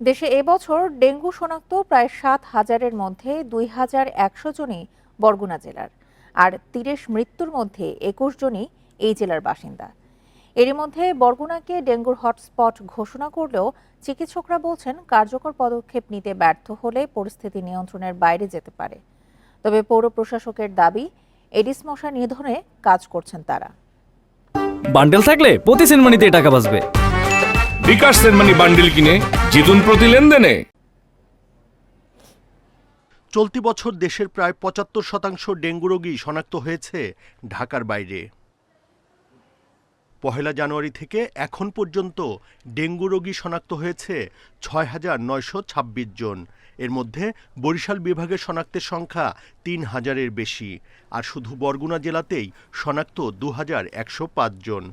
দেশে এবছর ডেঙ্গু শনাক্ত প্রায় সাত হাজারের মধ্যে দুই হাজার একশো জনই বরগুনা জেলার, আর তিরিশ মৃত্যুর মধ্যে একুশ জনই এই জেলার বাসিন্দা। এরই মধ্যে বরগুনাকে ডেঙ্গুর হটস্পট ঘোষণা করলেও চিকিৎসকরা বলছেন কার্যকর পদক্ষেপ নিতে ব্যর্থ হলে পরিস্থিতি নিয়ন্ত্রণের বাইরে যেতে পারে। তবে পৌর প্রশাসকের দাবি, এডিস মশা নিধনে কাজ করছেন তারা। বান্ডেল থাকলে প্রতি সেনমানিতে টাকা বাঁচবে। বিকাশ সেনমানি বান্ডিল কিনে জিতুন প্রতি লেনদেনে। চলতি বছর দেশের প্রায় পঁচাত্তর শতাংশ ডেঙ্গু রোগী শনাক্ত হয়েছে ঢাকার বাইরে। পহেলা জানুয়ারি থেকে এখন পর্যন্ত ডেঙ্গু রোগী শনাক্ত হয়েছে ছয় হাজার নয়শো ছাব্বিশ জন। এর মধ্যে বরিশাল বিভাগের শনাক্তের সংখ্যা তিন হাজারের বেশি, আর শুধু বরগুনা জেলাতেই শনাক্ত দু হাজার একশো পাঁচ জন।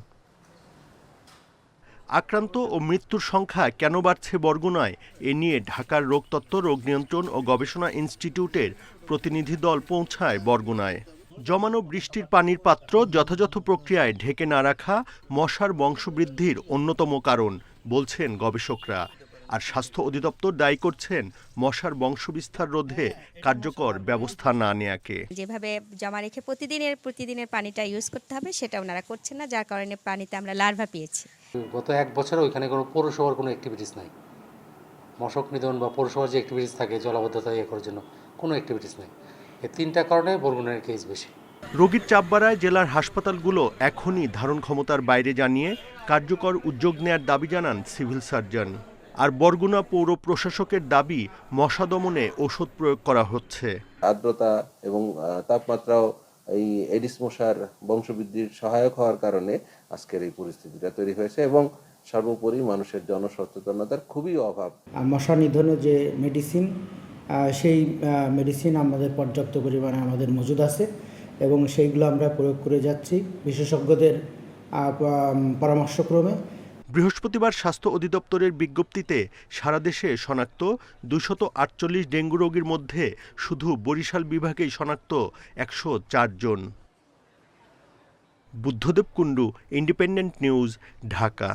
আক্রান্ত ও মৃত্যুর সংখ্যা কেন বাড়ছে বরগুনায়? এ নিয়ে ঢাকার রোগতত্ত্ব, রোগ নিয়ন্ত্রণ ও গবেষণা ইনস্টিটিউটের প্রতিনিধি দল পৌঁছায় বরগুনায়। জমানো বৃষ্টির পানির পাত্র যথাযথ প্রক্রিয়ায় ঢেকে না রাখা মশার বংশবৃদ্ধির অন্যতম কারণ, বলছেন গবেষকরা। আর স্বাস্থ্য অধিদপ্তর দায়ী করছেন মশার বংশবিস্তার রোধে কার্যকর ব্যবস্থা না নেয়াকে। যেভাবে জমা রেখে প্রতিদিনের প্রতিদিনের পানিটা ইউজ করতে হবে, সেটা ওনারা করছেন না, যার কারণে পানিতে আমরা লার্ভা পেয়েছি। গত এক বছরে ওইখানে কোনো পৌরসভার কোনো অ্যাক্টিভিটিস নাই। মশক নিধন বা পৌরসভার যে অ্যাক্টিভিটিস থাকে জলাবদ্ধতা ইয়ে করার জন্য কোনো অ্যাক্টিভিটিস নাই। এই তিনটা কারণে বরগুনার কেস বেশি। রোগীর চাপ বাড়ায় জেলার হাসপাতালগুলো এখনই ধারণ ক্ষমতার বাইরে জানিয়ে কার্যকর উদ্যোগ নেয়ার দাবি জানান সিভিল সার্জন। আর বরগুনা পৌর প্রশাসকের দাবি মশা দমনে ওষুধ প্রয়োগ করা হচ্ছে। আর্দ্রতা এবং তাপমাত্রাও এই এডিস মশার বংশবৃদ্ধির সহায়ক হওয়ার কারণে আজকের এই পরিস্থিতিটা তৈরি হয়েছে এবং সর্বোপরি মানুষের জনসচেতনতার খুবই অভাব। মশা নিধনের যে মেডিসিন সেই মেডিসিন আমাদের পর্যাপ্ত পরিমাণে আমাদের মজুদ আছে এবং সেইগুলো আমরা প্রয়োগ করে যাচ্ছি বিশেষজ্ঞদের পরামর্শক্রমে। বৃহস্পতিবার স্বাস্থ্য অধিদপ্তরের বিজ্ঞপ্তিতে সারা দেশে শনাক্ত দুশত আটচল্লিশ ডেঙ্গু রোগীর মধ্যে শুধু বরিশাল বিভাগেই শনাক্ত একশো জন। Buddhadeb Kundu independent news Dhaka.